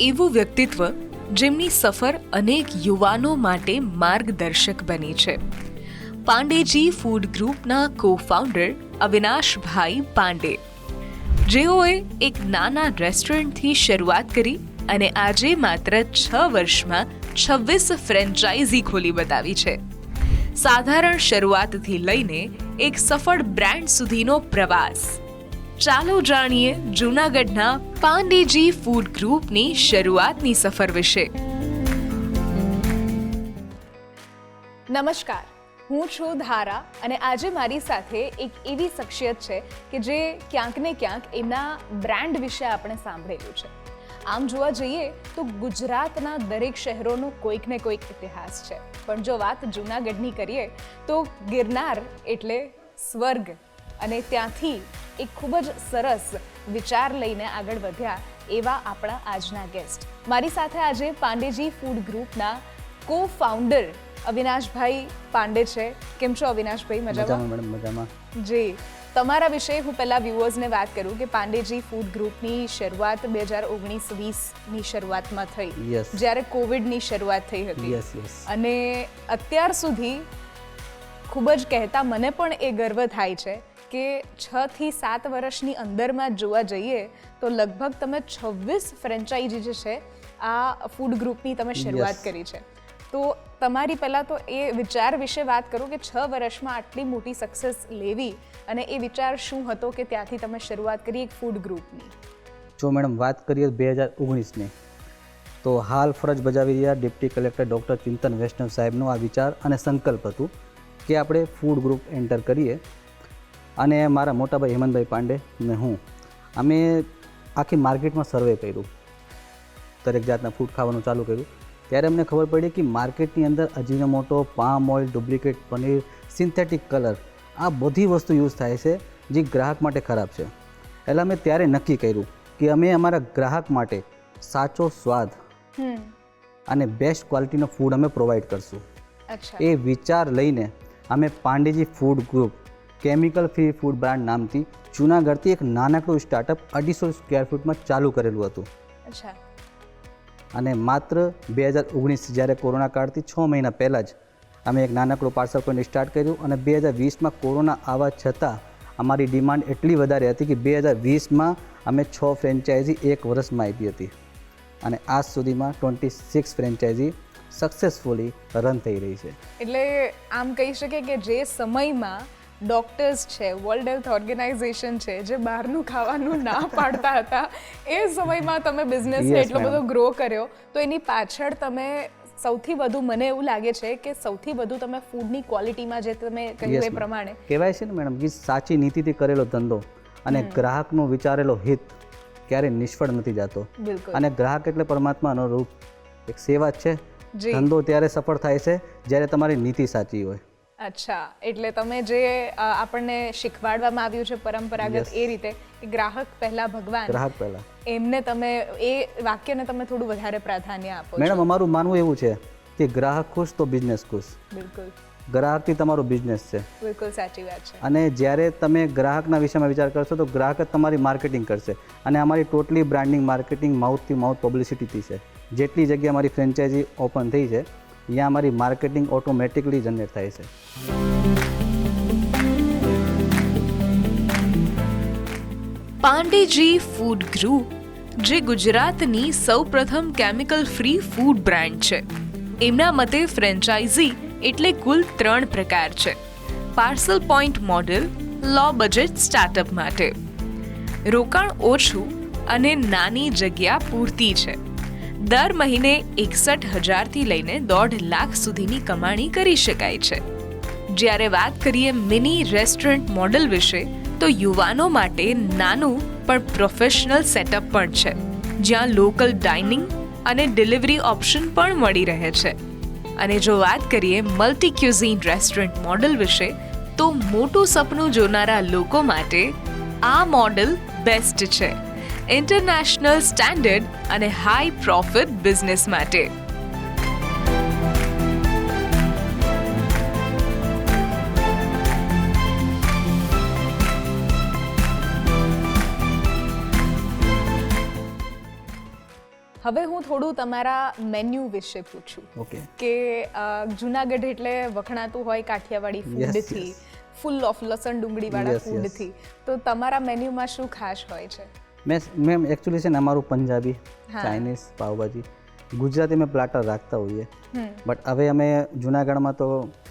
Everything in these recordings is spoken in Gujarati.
એવું વ્યક્તિત્વ જેમની સફર અનેક યુવાનો માટે માર્ગદર્શક બની છે. પાંડેજી ફૂડ ગ્રુપના કો ફાઉન્ડર અવિનાશભાઈ પાંડે. જેઓએ એક નાના રેસ્ટોરન્ટથી શરૂઆત કરી અને આજે માત્ર છ વર્ષમાં છવ્વીસ ફ્રેન્ચાઇઝી ખોલી બતાવી છે. સાધારણ શરૂઆતથી લઈને એક સફળ બ્રાન્ડ સુધીનો પ્રવાસ. ચાલો જાણીએ જૂનાગઢના પાંડેજી ફૂડ ગ્રુપની શરૂઆતની સફર વિશે. નમસ્કાર. હું છું ધારા અને આજે મારી સાથે એક એવી શખ્સિયત છે કે જે ક્યાંક ને ક્યાંક એમના બ્રાન્ડ વિશે આપણે સાંભળેલું છે. આમ જોવા જઈએ તો ગુજરાતના દરેક શહેરોનો કોઈક ને કોઈક ઇતિહાસ છે. પણ જો વાત જૂનાગઢની કરીએ તો ગિરનાર એટલે સ્વર્ગ અને ત્યાંથી એક ખૂબ જ સરસ વિચાર લઈને આગળ વધ્યા એવા આપણા આજના ગેસ્ટ મારી સાથે આજે પાંડેજી ફૂડ ગ્રુપના કો ફાઉન્ડર અવિનાશભાઈ પાંડે છે. કેમ છો અવિનાશભાઈ? મજામાં? મેડમ મજામાં. જી. તમારા વિશે હું પહેલાં વ્યુઅર્સને વાત કરું કે પાંડેજી ફૂડ ગ્રુપની શરૂઆત બે હજાર ઓગણીસ વીસની શરૂઆતમાં થઈ. જ્યારે કોવિડની શરૂઆત થઈ હતી. અને અત્યાર સુધી ખૂબ જ કહેતા મને પણ એ ગર્વ થાય છે કે છ થી સાત વર્ષની અંદરમાં જોવા જઈએ તો લગભગ તમે છવ્વીસ ફ્રેન્ચાઇઝી જે છે આ ફૂડ ગ્રુપની તમે શરૂઆત કરી છે. તો તમારી પહેલાં તો એ વિચાર વિશે વાત કરું કે છ વર્ષમાં આટલી મોટી સક્સેસ લેવી અને એ વિચાર શું હતો કે ત્યાંથી તમે શરૂઆત કરી એક ફૂડ ગ્રુપની જો મેડમ વાત કરીએ બે હજાર ઓગણીસની તો હાલ ફરજ બજાવી રહ્યા deputy collector doctor Chintan Vaishnav સાહેબનો આ વિચાર અને સંકલ્પ હતું કે આપણે ફૂડ ગ્રુપ એન્ટર કરીએ અને મારા મોટાભાઈ હેમંતભાઈ પાંડે ને હું અમે આખી માર્કેટમાં સર્વે કર્યું. દરેક જાતના ફૂડ ખાવાનું ચાલુ કર્યું. ત્યારે અમને ખબર પડી કે માર્કેટની અંદર Ajinomoto palm oil duplicate paneer synthetic colour આ બધી વસ્તુ યુઝ થાય છે જે ગ્રાહક માટે ખરાબ છે. એટલે અમે ત્યારે નક્કી કર્યું કે અમે અમારા ગ્રાહક માટે સાચો સ્વાદ અને બેસ્ટ ક્વોલિટીનો ફૂડ અમે પ્રોવાઈડ કરશું. એ વિચાર લઈને અમે Pandeji food group chemical free food brand નામથી જૂનાગઢથી એક નાનકડું સ્ટાર્ટઅપ અઢીસો સ્ક્વેર ફૂટમાં ચાલુ કરેલું હતું. અચ્છા. અને માત્ર બે હજાર ઓગણીસ જ્યારે કોરોના કાળથી છ મહિના પહેલાં જ અમે એક નાનકડું પાર્સલ પોઈન્ટ સ્ટાર્ટ કર્યું અને બે હજાર વીસમાં કોરોના આવવા છતાં અમારી ડિમાન્ડ એટલી વધારે હતી કે બે હજાર વીસમાં અમે છ ફ્રેન્ચાઇઝી એક વર્ષમાં આપી હતી. અને આજ સુધીમાં twenty six franchisee successfully run થઈ રહી છે. એટલે આમ કહી શકીએ કે જે સમયમાં ડોક્ટર્સ છે વર્લ્ડ હેલ્થ ઓર્ગેનાઇઝેશન છે જે બહારનું ખાવાનું ના પાડતા હતા એ સમયમાં તમે બિઝનેસને એટલો બધો ગ્રો કર્યો તો એની પાછળ તમે સૌથી વધુ મને એવું લાગે છે કે સૌથી વધુ તમે ફૂડની ક્વોલિટીમાં જે તમે કહ્યું એ પ્રમાણે. કહેવાય છે ને મેડમ કે સાચી નીતિથી કરેલો ધંધો અને ગ્રાહકનો વિચારેલો હિત ક્યારેય નિષ્ફળ નથી જતો. અને ગ્રાહક એટલે પરમાત્માનો રૂપ. એક સેવા છે. ધંધો ત્યારે સફળ થાય છે જ્યારે તમારી નીતિ સાચી હોય. અચ્છા એટલે તમે જે આપણને શીખવાડવામાં આવ્યું છે પરંપરાગત એ રીતે કે ગ્રાહક પહેલા ભગવાન ગ્રાહક પહેલા. એમને તમે એ વાક્યને તમે થોડું વધારે પ્રાધાન્ય આપો મેડમ અમારું માનવું એવું છે કે ગ્રાહક ખુશ તો બિઝનેસ ખુશ. બિલકુલ. ગ્રાહકથી તમારો બિઝનેસ છે. બિલકુલ સાચી વાત છે. અને જ્યારે તમે ગ્રાહકના વિષયમાં વિચાર કરશો તો ગ્રાહક જ તમારી માર્કેટિંગ કરશે. અને અમારી ટોટલી બ્રાન્ડિંગ માર્કેટિંગ માઉથથી માઉથ પબ્લિસિટીથી છે. જેટલી જગ્યાએ અમારી ફ્રેન્ચાઇઝી ઓપન થઈ છે ત્યાં અમારી માર્કેટિંગ ઓટોમેટિકલી જનરેટ થાય છે. પાંડેજી ફૂડ ગ્રુપ જે ગુજરાતની સૌપ્રથમ કેમિકલ ફ્રી ફૂડ બ્રાન્ડ છે. એમના મતે ફ્રેન્ચાઇઝી એટલે કુલ ત્રણ પ્રકાર છે. Parcel point model, low budget startup માટે. રોકાણ ઓછું અને નાની જગ્યા પૂરતી છે. દર મહિને એકસઠ હજારથી લઈને દોઢ લાખ સુધીની કમાણી કરી શકાય છે. જ્યારે વાત કરીએ મિની રેસ્ટોરન્ટ મોડલ વિશે, તો યુવાનો માટે નાનું પણ પ્રોફેશનલ સેટઅપ પણ છે, જ્યાં લોકલ ડાઇનિંગ અને ડિલિવરી ઓપ્શન પણ મળી રહે છે. અને જો વાત કરીએ મલ્ટી ક્યુઝિન રેસ્ટોરન્ટ મોડલ વિશે, તો મોટું સપનું જોનારા લોકો માટે આ મોડલ બેસ્ટ છે. ઇન્ટરનેશનલ સ્ટાન્ડર્ડ અને હાઈ પ્રોફિટ બિઝનેસ માટે. હવે હું થોડું તમારા મેન્યુ વિશે પૂછું કે જુનાગઢ એટલે વખણાતું હોય કાઠિયાવાડી ફૂડથી ફૂલ ઓફ લસણ ડુંગળીવાળા. ફૂડથી તો તમારા મેન્યુમાં શું ખાસ હોય છે? મેં મેમ એકચ્યુઅલી છે ને અમારું પંજાબી ચાઇનીઝ પાવભાજી ગુજરાતી મેં પ્લાટર રાખતા હોઈએ. બટ હવે અમે જુનાગઢમાં તો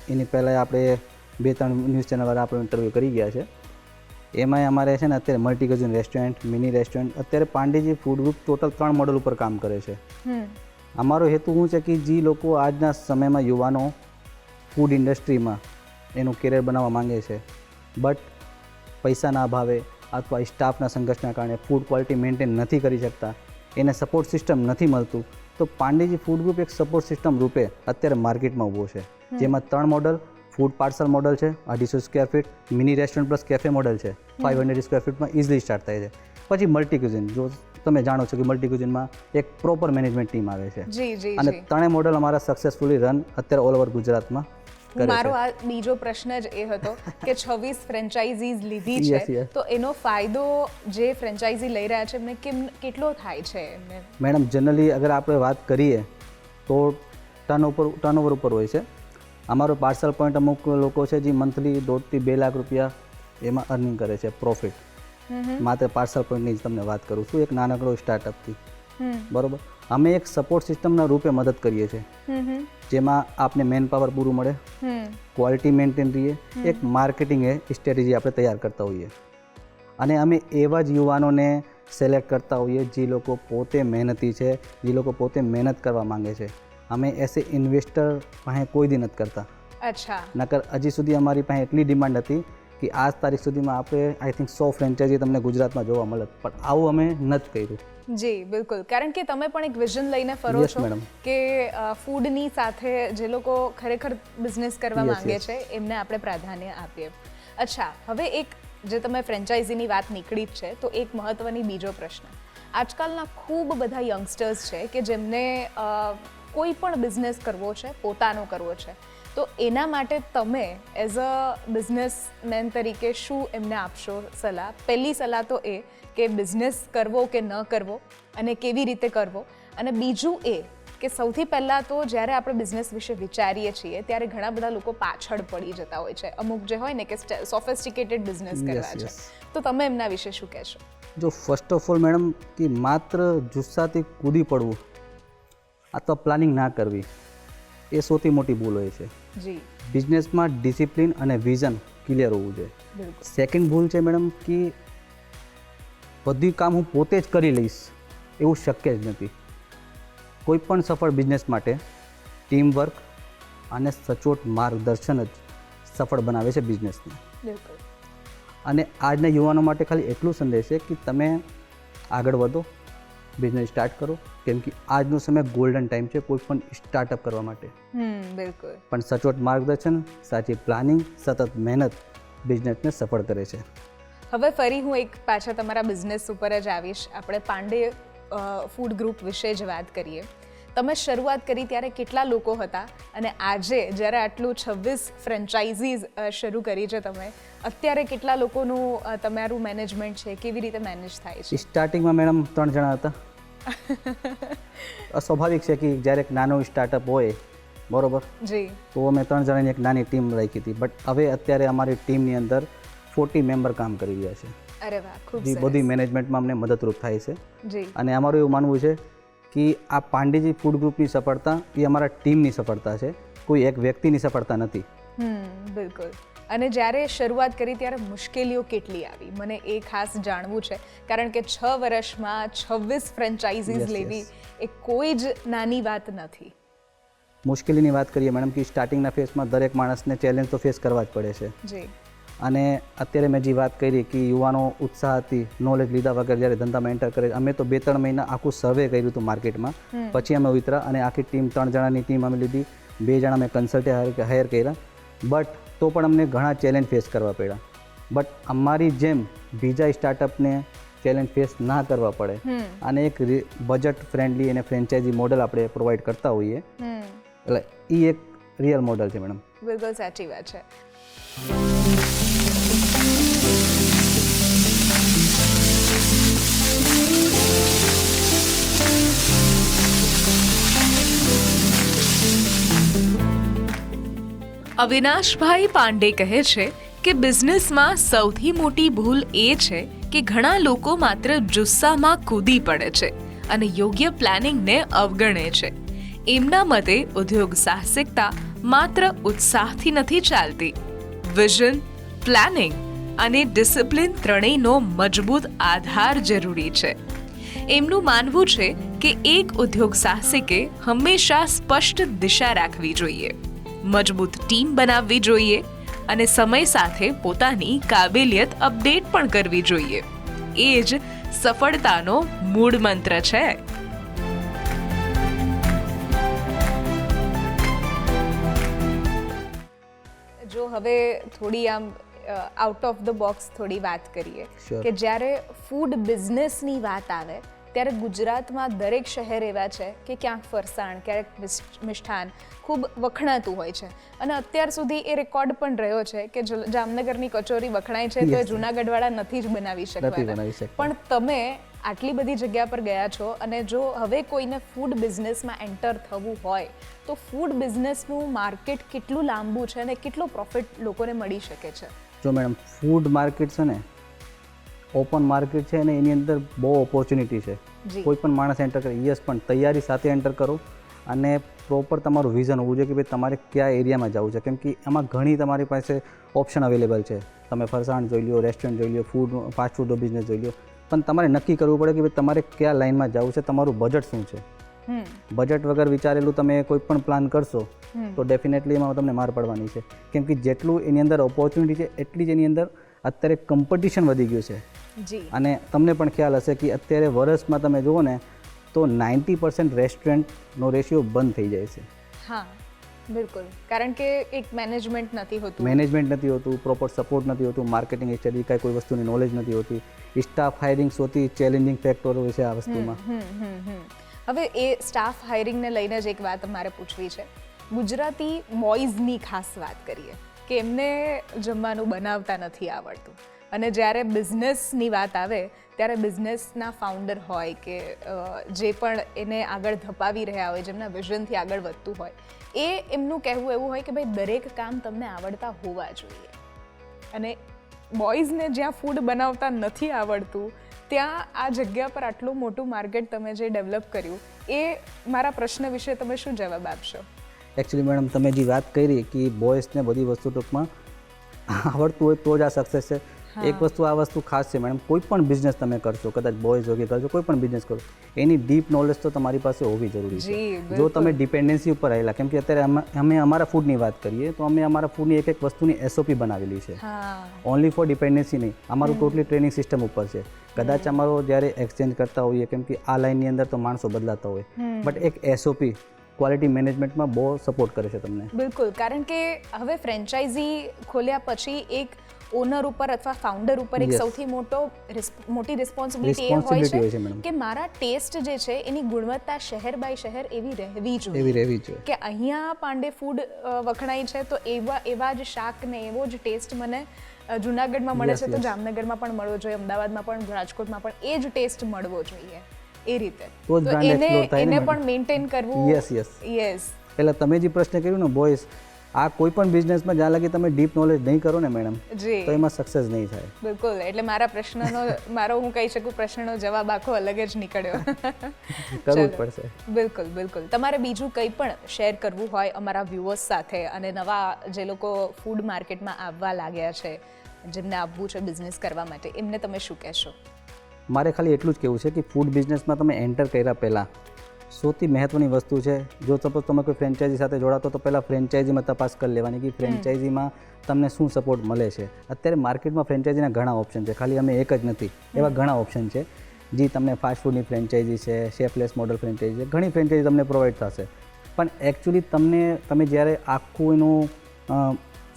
એની પહેલાં આપણે બે ત્રણ ન્યૂઝ ચેનલવાળા આપણે ઇન્ટરવ્યૂ કરી ગયા છે. એમાં અમારે છે ને અત્યારે multi cuisine restaurant mini restaurant અત્યારે પાંડેજી ફૂડ ગ્રુપ ટોટલ ત્રણ મોડલ ઉપર કામ કરે છે. અમારો હેતુ શું છે કે જે લોકો આજના સમયમાં યુવાનો ફૂડ ઇન્ડસ્ટ્રીમાં એનું કેરિયર બનાવવા માંગે છે. બટ પૈસાના અભાવે અથવા સ્ટાફના સંઘર્ષના કારણે ફૂડ ક્વોલિટી મેન્ટેન નથી કરી શકતા એને સપોર્ટ સિસ્ટમ નથી મળતું તો પાંડેજી ફૂડ ગ્રુપ એક સપોર્ટ સિસ્ટમ રૂપે અત્યારે માર્કેટમાં ઊભો છે. જેમાં ત્રણ મોડલ ફૂડ પાર્સલ મોડલ છે અઢીસો square feet mini restaurant plus cafe model છે. ફાઇવ હંડ્રેડ સ્ક્વેર ફીટમાં ઇઝીલી સ્ટાર્ટ થાય છે. પછી મલ્ટી ક્યુઝિન જો તમે જાણો છો કે મલ્ટી ક્યુઝિનમાં એક પ્રોપર મેનેજમેન્ટ ટીમ આવે છે. અને ત્રણેય મોડલ અમારા સક્સેસફુલી રન અત્યારે ઓલ ઓવર ગુજરાતમાં. મારો આ બીજો પ્રશ્ન જ એ હતો કે છવ્વીસ ફ્રેન્ચાઇઝીઝ લીધી છે તો એનો ફાયદો જે ફ્રેન્ચાઇઝી લઈ રહ્યા છે એમને કેમ કેટલો થાય છે એમને? મેડમ જનરલી અગર આપણે વાત કરીએ તો ટર્ન ઉપર ટર્નઓવર ઉપર હોય છે. અમારો પાર્સલ પોઈન્ટ અમુક લોકો છે જે મંથલી દોઢથી બે લાખ રૂપિયા એમાં અર્નિંગ કરે છે પ્રોફિટ માત્ર પાર્સલ પોઈન્ટની જ તમને વાત કરું છું એક નાનકડો સ્ટાર્ટઅપથી બરોબર? અમે એક સપોર્ટ સિસ્ટમના રૂપે મદદ કરીએ છીએ. જેમાં આપને મેન પાવર પૂરું મળે ક્વોલિટી મેન્ટેન રહીએ એક માર્કેટિંગ એ સ્ટ્રેટેજી આપણે તૈયાર કરતા હોઈએ. અને અમે એવા જ યુવાનોને સિલેક્ટ કરતા હોઈએ જે લોકો પોતે મહેનતી છે જે લોકો પોતે મહેનત કરવા માંગે છે. અમે એસે ઇન્વેસ્ટર પાસે કોઈ દી નથી કરતા. અચ્છા. નકર હજી સુધી અમારી પાસે એટલી ડિમાન્ડ હતી કે આજ તારીખ સુધીમાં આપણે આઈ થિંક સો ફ્રેન્ચાઇઝી તમને ગુજરાતમાં જોવા મળે. પણ આવું અમે નથી કર્યું. જી બિલકુલ. કારણ કે તમે પણ એક વિઝન લઈને ફરો છો કે ફૂડની સાથે જે લોકો ખરેખર બિઝનેસ કરવા માંગે છે એમને આપણે પ્રાધાન્ય આપીએ. અચ્છા હવે એક જે તમે ફ્રેન્ચાઇઝીની વાત નીકળી જ છે તો એક મહત્વની બીજો પ્રશ્ન. આજકાલના ખૂબ બધા યંગસ્ટર્સ છે કે જેમને કોઈ પણ બિઝનેસ કરવો છે પોતાનો કરવો છે. તો એના માટે તમે એઝ અ બિઝનેસમેન તરીકે શું એમને આપશો સલાહ? પહેલી સલાહ તો એ કે બિઝનેસ કરવો કે ન કરવો અને કેવી રીતે કરવો? અને બીજું એ કે સૌથી પહેલાં તો જ્યારે આપણે બિઝનેસ વિશે વિચારીએ છીએ ત્યારે ઘણા બધા લોકો પાછળ પડી જતા હોય છે. અમુક જે હોય ને કે સોફિસ્ટિકેટેડ બિઝનેસ કરવા છે. તો તમે એમના વિશે શું કહેશો? જો ફર્સ્ટ ઓફ ઓલ મેડમ કે માત્ર જુસ્સાથી કૂદી પડવું આ તો પ્લાનિંગ ના કરવી. એ સૌથી મોટી ભૂલ હોય છે. બિઝનેસમાં ડિસિપ્લિન અને વિઝન ક્લિયર હોવું જોઈએ. સેકન્ડ ભૂલ છે મેડમ કે બધું કામ હું પોતે જ કરી લઈશ એવું શક્ય જ નથી. કોઈ પણ સફળ બિઝનેસ માટે ટીમ વર્ક અને સચોટ માર્ગદર્શન જ સફળ બનાવે છે બિઝનેસને. અને આજના યુવાનો માટે ખાલી એટલું સંદેશ છે કે તમે આગળ વધો. બિઝનેસ સ્ટાર્ટ કરો. કેમ કે આજનો સમય ગોલ્ડન ટાઈમ છે કોઈ પણ સ્ટાર્ટઅપ કરવા માટે. હમ બિલકુલ. પણ સચોટ માર્ગદર્શન સાચી પ્લાનિંગ સતત મહેનત બિઝનેસને સફળ કરે છે. હવે ફરી હું એક પાછા તમારા બિઝનેસ ઉપર જ આવીશ. આપણે પાંડે ફૂડ ગ્રુપ વિશે જ વાત કરીએ. તમે શરૂઆત કરી ત્યારે કેટલા લોકો હતા? અને આજે જ્યારે આટલું છવ્વીસ ફ્રેન્ચાઇઝીઝ શરૂ કરી છે તમે અત્યારે કેટલા લોકોનું તમારું મેનેજમેન્ટ છે? કેવી રીતે મેનેજ થાય છે? સ્ટાર્ટિંગમાં મેડમ ત્રણ જણા હતા. સ્વાભાવિક છે કે જ્યારે એક નાનો સ્ટાર્ટઅપ હોય બરોબર? જી. તો અમે ત્રણ જણાની એક નાની ટીમ રાખી હતી. બટ હવે અત્યારે અમારી ટીમની અંદર ફોર્ટી મેમ્બર કામ કરી રહ્યા છે. અરે વાહ ખૂબ બધી મેનેજમેન્ટમાં અમને મદદરૂપ થાય છે. જી. અને અમારું એવું માનવું છે કે આ પાંડેજી ફૂડ ગ્રુપની સફળતા એ અમારા ટીમની સફળતા છે. કોઈ એક વ્યક્તિની સફળતા નથી. બિલકુલ. અને જ્યારે શરૂઆત કરી ત્યારે મુશ્કેલીઓ કેટલી આવી? મને એ ખાસ જાણવું છે. કારણ કે છ વર્ષમાં છવ્વીસ ફ્રેન્ચાઇઝીસ લેવી એ કોઈ જ નાની વાત નથી. મુશ્કેલીની વાત કરીએ મેડમ કે સ્ટાર્ટિંગના ફેસમાં દરેક માણસને ચેલેન્જ તો ફેસ કરવા જ પડે છે. જી. અને અત્યારે મેં જે વાત કરી કે યુવાનો ઉત્સાહથી નોલેજ લીધા વગર જ્યારે ધંધામાં એન્ટર કરે અમે તો બે ત્રણ મહિના આખું સર્વે કર્યું હતું માર્કેટમાં પછી અમે ઉતરા અને આખી ટીમ ત્રણ જણાની ટીમ અમે લીધી. બે જણા મેં કન્સલ્ટે હાયર કર્યા. બટ તો પણ અમને ઘણા ચેલેન્જ ફેસ કરવા પડ્યા. બટ અમારી જેમ બીજા સ્ટાર્ટઅપને ચેલેન્જ ફેસ ના કરવા પડે. અને એક બજેટ ફ્રેન્ડલી અને ફ્રેન્ચાઇઝી મોડલ આપણે પ્રોવાઈડ કરતા હોઈએ. એટલે એ એક રિયલ મોડલ છે મેડમ બિલકુલ સાચી વાત છે. અવિનાશભાઈ પાંડે કહે છે કે બિઝનેસમાં સૌથી મોટી ભૂલ એ છે કે ઘણા લોકો માત્ર જુસ્સામાં કૂદી પડે છે અને યોગ્ય પ્લાનિંગને અવગણે છે. એમના મતે ઉદ્યોગ સાહસિકતા માત્ર ઉત્સાહથી નથી ચાલતી. વિઝન પ્લાનિંગ અને ડિસિપ્લિન ત્રણેયનો મજબૂત આધાર જરૂરી છે. એમનું માનવું છે કે એક ઉદ્યોગ સાહસિકે હંમેશા સ્પષ્ટ દિશા રાખવી જોઈએ. મજબૂત ટીમ બનાવવી જોઈએ અને સમય સાથે પોતાની કાબેલિયત અપડેટ પણ કરવી જોઈએ. એ જ સફળતાનો મૂળ મંત્ર છે. જો હવે થોડી આમ આઉટ ઓફ ધ બોક્સ થોડી વાત કરીએ કે જ્યારે ફૂડ બિઝનેસની વાત આવે ત્યારે ગુજરાતમાં દરેક શહેર એવા છે કે ક્યાંક ફરસાણ ક્યારેક મિષ્ઠાન ખૂબ વખણાતું હોય છે. અને અત્યાર સુધી એ રેકોર્ડ પણ રહ્યો છે કે જામનગરની કચોરી વખણાય છે તો જુનાગઢવાળા નથી જ બનાવી શકવાના. પણ તમે આટલી બધી જગ્યા પર ગયા છો અને જો હવે કોઈને ફૂડ બિઝનેસમાં એન્ટર થવું હોય તો ફૂડ બિઝનેસનું માર્કેટ કેટલું લાંબુ છે અને કેટલો પ્રોફિટ લોકોને મળી શકે છે? જો મેડમ ફૂડ માર્કેટ છે ને ઓપન માર્કેટ છે અને એની અંદર બહુ ઓપોર્ચ્યુનિટી છે. કોઈ પણ માણસ એન્ટર કરે યસ પણ તૈયારી સાથે એન્ટર કરો અને પ્રોપર તમારું વિઝન હોવું જોઈએ કે ભાઈ તમારે કયા એરિયામાં જવું છે. કેમ કે એમાં ઘણી તમારી પાસે ઓપ્શન અવેલેબલ છે. તમે ફરસાણ જોઈ લો રેસ્ટોરન્ટ જોઈ લો ફૂડ ફાસ્ટ ફૂડનો બિઝનેસ જોઈ લો પણ તમારે નક્કી કરવું પડે કે ભાઈ તમારે કયા લાઇનમાં જવું છે તમારું બજેટ શું છે? બજેટ વગર વિચારેલું તમે કોઈ પણ પ્લાન કરશો તો ડેફિનેટલી એમાં તમને માર પડવાની છે. કેમ કે જેટલું એની અંદર ઓપોર્ચ્યુનિટી છે એટલી જ એની અંદર અત્યારે કોમ્પિટિશન વધી ગયું છે. જી. અને તમને પણ ખ્યાલ હશે કે અત્યારે વર્ષમાં તમે જુઓ ને તો નાઇન્ટી પર્સન્ટ રેસ્ટોરન્ટનો રેશિયો બંધ થઈ જાય છે. હા બિલકુલ. કારણ કે એક મેનેજમેન્ટ નથી હોતું. મેનેજમેન્ટ નથી હોતું પ્રોપર સપોર્ટ નથી હોતું માર્કેટિંગ સ્ટડી કાંઈ કોઈ વસ્તુની નોલેજ નથી હોતી. સ્ટાફ હાયરિંગ સૌથી ચેલેન્જિંગ ફેક્ટર હોય છે આ વસ્તુમાં. હમ, હમ, હમ. હવે એ સ્ટાફ હાયરિંગને લઈને જ એક વાત મારે પૂછવી છે. ગુજરાતી બોયઝની ખાસ વાત કરીએ. કે એમને જમવાનું બનાવતા નથી આવડતું. અને જ્યારે બિઝનેસની વાત આવે, ત્યારે બિઝનેસના ફાઉન્ડર હોય કે જે પણ એને આગળ ધપાવી રહ્યા હોય, જેમના વિઝનથી આગળ વધતું હોય, એ એમનું કહેવું એવું હોય કે ભાઈ, દરેક કામ તમને આવડતા હોવા જોઈએ. અને બોયઝને જ્યાં ફૂડ બનાવતા નથી આવડતું, ત્યાં આ જગ્યા પર આટલું મોટું માર્કેટ તમે જે ડેવલપ કર્યું, એ મારા પ્રશ્ન વિશે તમે શું જવાબ આપશો? એકચ્યુઅલી મેડમ તમે જે વાત કરી કે બોયસને બધી વસ્તુ ટૂંકમાં આવડતું હોય તો જ આ સક્સેસ છે. એક વસ્તુ આ વસ્તુ ખાસ છે મેડમ કોઈ પણ બિઝનેસ તમે કરશો કદાચ બોયઝ હોય કે કરશો કોઈ પણ બિઝનેસ કરો એની ડીપ નોલેજ તો તમારી પાસે હોવી જરૂરી છે. જો તમે ડિપેન્ડન્સી ઉપર રહેલા કેમ કે અત્યારે અમે અમે અમારા ફૂડની વાત કરીએ તો અમે અમારા ફૂડની એક એક વસ્તુની એસઓપી બનાવેલી છે. ઓનલી ફોર ડિપેન્ડન્સી નહીં. અમારું ટોટલી ટ્રેનિંગ સિસ્ટમ ઉપર છે. કદાચ અમારો જ્યારે એક્સચેન્જ કરતા હોઈએ કેમ કે આ લાઇનની અંદર તો માણસો બદલાતા હોય. બટ એક એસઓપી ક્વોલિટી મેનેજમેન્ટમાં બહુ સપોર્ટ કરે છે તમને. બિલકુલ. કારણ કે હવે ફ્રેન્ચાઇઝી ખોલ્યા પછી એક ઓનર ઉપર અથવા ફાઉન્ડર ઉપર એક સૌથી મોટો મોટી રિસ્પોન્સિબિલિટી એ હોય છે, કે મારા ટેસ્ટ જે છે એની ગુણવત્તા શહેર બાય શહેર એવી રહેવી જોઈએ. એવી રહેવી જોઈએ. કે અહીંયા પાંડે ફૂડ વખણાય છે તો એવા એવા જ શાક ને એવો જ ટેસ્ટ મને જુનાગઢમાં મળે છે તો જામનગરમાં પણ મળવો જોઈએ અમદાવાદમાં પણ રાજકોટમાં પણ એ જ ટેસ્ટ મળવો જોઈએ. એ રીતે. તો જ એને થાય એને પણ મેન્ટેન કરવું યસ યસ યસ એટલે તમે જે પ્રશ્ન કર્યો ને બોયસ આ કોઈ પણ બિઝનેસમાં જ્યાં લગી તમે ડીપ નોલેજ નહીં કરો ને મેડમ તો એમાં સક્સેસ નહીં થાય. બિલકુલ. એટલે મારા પ્રશ્નનો મારો હું કહી શકું પ્રશ્નનો જવાબ આખો અલગ જ નીકળ્યો. કરવું જ પડશે. બિલકુલ બિલકુલ. તમારે બીજું કંઈ પણ શેર કરવું હોય અમારા વ્યૂઅર્સ સાથે અને નવા જે લોકો ફૂડ માર્કેટમાં આવવા લાગ્યા છે જેમને આવવું છે બિઝનેસ કરવા માટે એમને તમે શું કહેશો? મારે ખાલી એટલું જ કહેવું છે કે ફૂડ બિઝનેસમાં તમે એન્ટર કર્યા પહેલાં સૌથી મહત્ત્વની વસ્તુ છે. જો સપોઝ તમે કોઈ ફ્રેન્ચાઇઝી સાથે જોડાતો, તો પહેલાં ફ્રેન્ચાઇઝીમાં તપાસ કરી લેવાની કે ફ્રેન્ચાઇઝીમાં તમને શું સપોર્ટ મળે છે. અત્યારે માર્કેટમાં ફ્રેન્ચાઇઝીના ઘણા ઓપ્શન છે. ખાલી અમે એક જ નથી, એવા ઘણા ઓપ્શન છે. જે, તમને ફાસ્ટ ફૂડની ફ્રેન્ચાઇઝી છે શેફલેસ મોડલ ફ્રેન્ચાઇઝી છે, ઘણી ફ્રેન્ચાઇઝી તમને પ્રોવાઈડ થશે. પણ એકચ્યુઅલી તમને, તમે જ્યારે આખું એનું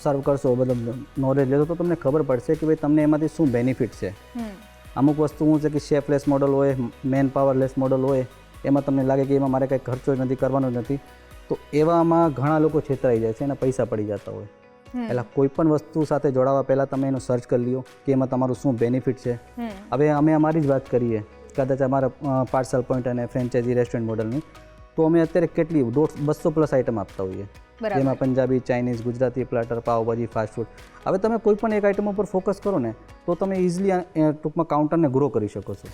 સર્વ કરશો, મતલબ નોલેજ લેશો, તો તમને ખબર પડશે કે ભાઈ તમને એમાંથી શું બેનિફિટ છે. અમુક વસ્તુ હું છે કે શેફલેસ મોડલ હોય મેન પાવરલેસ મોડલ હોય એમાં તમને લાગે કે એમાં મારે કંઈ ખર્ચો જ નથી કરવાનો જ નથી. તો એવામાં ઘણા લોકો છેતરાઈ જાય છે એના પૈસા પડી જતા હોય. એટલે કોઈ પણ વસ્તુ સાથે જોડાવા પહેલાં તમે એનું સર્ચ કરી લ્યો કે એમાં તમારું શું બેનિફિટ છે. હવે અમે અમારી જ વાત કરીએ. કદાચ અમારા પાર્સલ પોઈન્ટ અને ફ્રેન્ચાઇઝી રેસ્ટોરન્ટ મોડલની તો અમે અત્યારે કેટલી દોઢ બસો પ્લસ આઈટમ આપતા હોઈએ. જેમાં Punjabi Chinese Gujarati platter pav bhaji fast food હવે તમે કોઈ પણ એક આઈટમ ઉપર ફોકસ કરો ને તો તમે ઇઝીલી ટૂંકમાં કાઉન્ટરને ગ્રો કરી શકો છો.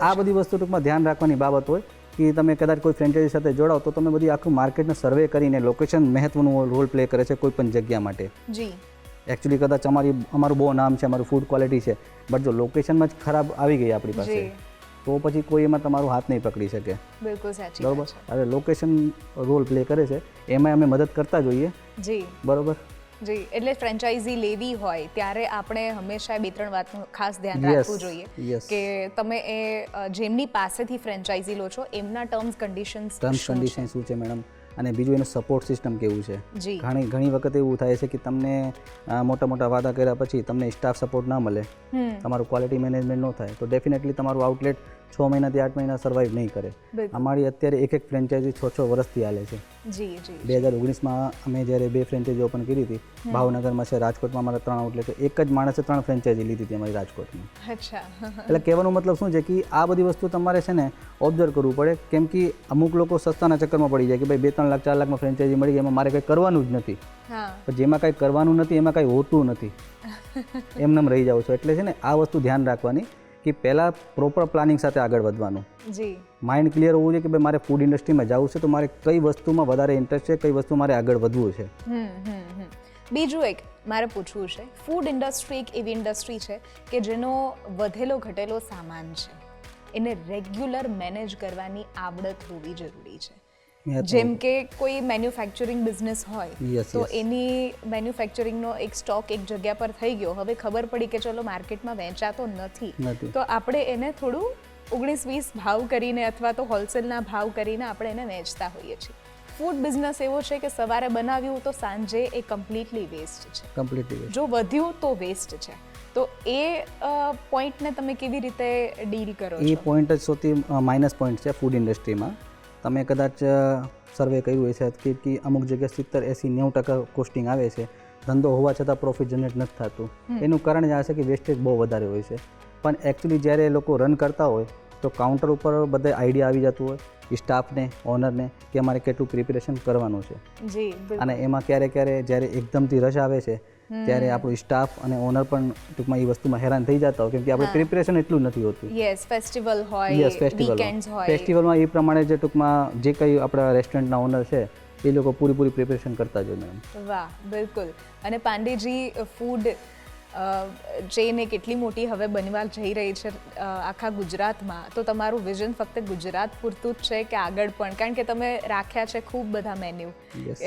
આ બધી વસ્તુ ટૂંકમાં ધ્યાન રાખવાની બાબત હોય કે તમે કદાચ કોઈ ફ્રેન્ચાઇઝી સાથે જોડાઓ તો તમે બધી આખું માર્કેટને સર્વે કરીને લોકેશન મહત્વનું રોલ પ્લે કરે છે કોઈ પણ જગ્યા માટે. જી. એકચ્યુઅલી કદાચ અમારી અમારું બહુ નામ છે અમારું ફૂડ ક્વોલિટી છે બટ જો લોકેશનમાં જ ખરાબ આવી ગઈ આપણી પાસે તો પછી કોઈ એમાં તમારું હાથ નહીં પકડી શકે. બિલકુલ સાચી બરોબર? અરે હવે લોકેશન રોલ પ્લે કરે છે. એમાં અમે મદદ કરતા જોઈએ. જી. બરોબર? જી એટલે ફ્રેન્ચાઇઝી લેવી હોય ત્યારે આપણે હંમેશા બે ત્રણ વાતનું ખાસ ધ્યાન રાખવું જોઈએ કે તમે એ જેમની પાસેથી ફ્રેન્ચાઇઝી લો છો એમના ટર્મ્સ કન્ડિશન્સ ટર્મ્સ કન્ડિશન શું છે મેડમ અને બીજું એનું સપોર્ટ સિસ્ટમ કેવું છે? ઘણી ઘણી વખત એવું થાય છે કે તમને મોટા મોટા વાદા કર્યા પછી તમને સ્ટાફ સપોર્ટ ના મળે. તમારું ક્વોલિટી મેનેજમેન્ટ ન થાય. તો ડેફિનેટલી તમારું આઉટલેટ છ મહિનાથી આઠ મહિના સર્વાઈવ નહીં કરે. અમારી અત્યારે એક એક ફ્રેન્ચાઇઝી છ છ વર્ષથી હાલે છે. બે હજાર ઓગણીસમાં અમે જ્યારે બે ફ્રેન્ચાઇઝી ઓપન કરી હતી ભાવનગરમાં છે રાજકોટમાં અમારા ત્રણ આઉટલેટ એક જ માણસે ત્રણ ફ્રેન્ચાઇઝી લીધી હતી અમારી રાજકોટમાં એટલે કહેવાનો મતલબ શું છે કે આ બધી વસ્તુ તમારે છે ને ઓબ્ઝર્વ કરવું પડે. કેમ કે અમુક લોકો સસ્તાના ચક્કરમાં પડી જાય કે ભાઈ બે ત્રણ લાખ ચાર લાખમાં ફ્રેન્ચાઇઝી મળી ગઈ એમાં મારે કંઈ કરવાનું જ નથી. પણ જેમાં કાંઈ કરવાનું નથી એમાં કાંઈ હોતું નથી. એમને રહી જાઓ છો. એટલે છે ને આ વસ્તુ ધ્યાન રાખવાની કે પહેલાં પ્રોપર પ્લાનિંગ સાથે આગળ વધવાનું. જી. માઇન્ડ ક્લિયર હોવું જોઈએ કે ભાઈ મારે ફૂડ ઇન્ડસ્ટ્રીમાં જવું છે તો મારે કઈ વસ્તુમાં વધારે ઇન્ટરેસ્ટ છે કઈ વસ્તુ મારે આગળ વધવું છે? બીજું એક મારે પૂછવું છે. ફૂડ ઇન્ડસ્ટ્રી એક એવી ઇન્ડસ્ટ્રી છે કે જેનો વધેલો ઘટેલો સામાન છે. એને રેગ્યુલર મેનેજ કરવાની આવડત હોવી જરૂરી છે. જેમ કે કોઈ મેન્યુફેક્ચરિંગ બિઝનેસ હોય તો એની મેન્યુફેક્ચરિંગનો એક સ્ટોક એક જગ્યા પર થઈ ગયો. હવે ખબર પડી કે ચલો માર્કેટમાં વેચાતો નથી. તો આપણે એને થોડું ઓગણીસ વીસ ભાવ કરીને અથવા તો હોલસેલના ભાવ કરીને આપણે એને વેચતા હોઈએ છીએ. ફૂડ બિઝનેસ એવો છે કે સવારે બનાવ્યું તો સાંજે એ કમ્પ્લીટલી વેસ્ટ છે. કમ્પ્લીટલી જો વધ્યું તો વેસ્ટ છે. તો એ પોઈન્ટને તમે કેવી રીતે ડીલ કરો એ પોઈન્ટ જ સૌથી માઇનસ પોઈન્ટ છે ફૂડ ઇન્ડસ્ટ્રીમાં તમે કદાચ સર્વે કર્યું હશે કે કે અમુક જગ્યાએ સિત્તેર એંસી નેવું ટકા કોસ્ટિંગ આવે છે. ધંધો હોવા છતાં પ્રોફિટ જનરેટ નથી થતું. એનું કારણ જ આ છે કે વેસ્ટેજ બહુ વધારે હોય છે. પણ એકચ્યુઅલી જ્યારે એ લોકો રન કરતા હોય તો કાઉન્ટર ઉપર બધે આઈડિયા આવી જતું હોય સ્ટાફને ઓનરને કે અમારે કેટલું પ્રિપેરેશન કરવાનું છે. અને એમાં ક્યારે ક્યારે જ્યારે એકદમથી રશ આવે છે ત્યારે આપણું સ્ટાફ અને ઓનર પણ ટૂંકમાં એ વસ્તુમાં હેરાન થઈ જતા હોય કેમ કે આપણે પ્રિપેરેશન એટલું નથી હોતું. યસ ફેસ્ટિવલ હોય યસ ફેસ્ટિવલ હોય. ફેસ્ટિવલમાં એ પ્રમાણે જે ટૂંકમાં જે કંઈ આપણા રેસ્ટોરન્ટના ઓનર છે એ લોકો પૂરી પૂરી પ્રિપેરેશન કરતા જ હોય મેડમ વાહ બિલકુલ. અને પાંડેજી ફૂડ ચેન એક એટલી મોટી હવે બનવા જઈ રહી છે આખા ગુજરાતમાં. તો તમારું વિઝન ફક્ત ગુજરાત પૂરતું જ છે કે આગળ પણ? કારણ કે તમે રાખ્યા છે ખૂબ બધા મેન્યુ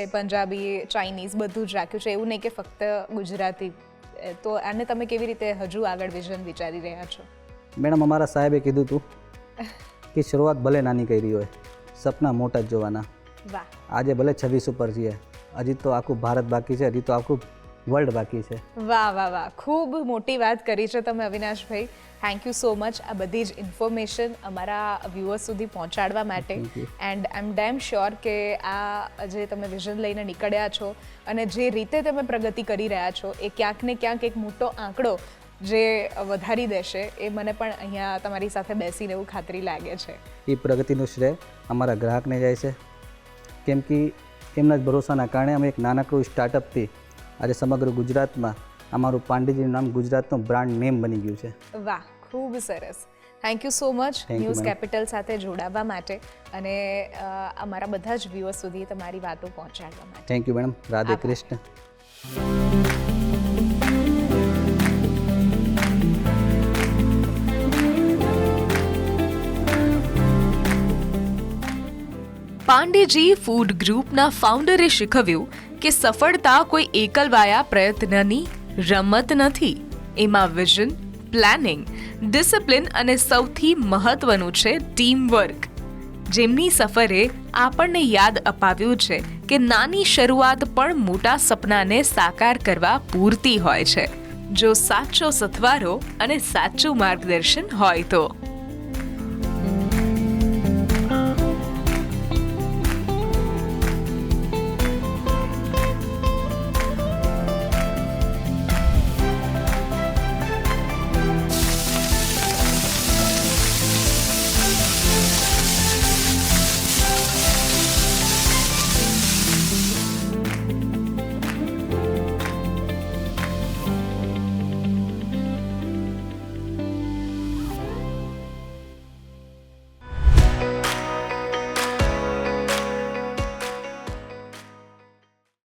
એ પંજાબી ચાઇનીઝ બધું જ રાખ્યું છે. એવું નહીં કે ફક્ત ગુજરાતી. તો આને તમે કેવી રીતે હજુ આગળ વિઝન વિચારી રહ્યા છો? મેડમ અમારા સાહેબે કીધું હતું કે શરૂઆત ભલે નાની કરી હોય સપના મોટા જ જોવાના. વાહ. આજે ભલે છવ્વીસ ઉપર છીએ હજી તો આખું ભારત બાકી છે હજી તો આખું વર્લ્ડ બાકી છે. વાહ વાહ વાહ. ખૂબ મોટી વાત કરી છે તમે અવિનાશભાઈ. થેન્ક યુ સો મચ આ બધી જ ઇન્ફોર્મેશન અમારા વ્યુઅર્સ સુધી પહોંચાડવા માટે. And I am damn sure કે આ જે તમે વિઝન લઈને નીકળ્યા છો અને જે રીતે તમે પ્રગતિ કરી રહ્યા છો એ ક્યાંક ને ક્યાંક એક મોટો આંકડો જે વધારી દેશે એ મને પણ અહીંયા તમારી સાથે બેસીને એવું ખાતરી લાગે છે. એ પ્રગતિનું શ્રેય અમારા ગ્રાહકને જાય છે. કેમ કે એમના જ ભરોસાના કારણે અમે એક નાનકડું સ્ટાર્ટઅપથી આજે સમગ્ર ગુજરાતમાં અમારું પાંડેજીનું નામ ગુજરાતનું બ્રાન્ડ નેમ બની ગયું છે. વાહ ખૂબ સરસ. Thank you so much News Capital સાથે જોડાવા માટે અને અમારા બધા જ વ્યૂઅર્સ સુધી તમારી વાતો પહોંચાડવા માટે. Thank you madam Radhe. Krishna. Pandeji food ગ્રુપના ફાઉન્ડરે શીખવ્યું કે સફળતા કોઈ એકલવાયા પ્રયત્નની રમત નથી. એમાં વિઝન પ્લાનિંગ ડિસિપ્લિન અને સૌથી મહત્વનું છે ટીમ વર્ક જેમની સફરે આપણને યાદ અપાવ્યું છે કે નાની શરૂઆત પણ મોટા સપનાને સાકાર કરવા પૂરતી હોય છે. જો સાચો સથવારો અને સાચું માર્ગદર્શન હોય તો.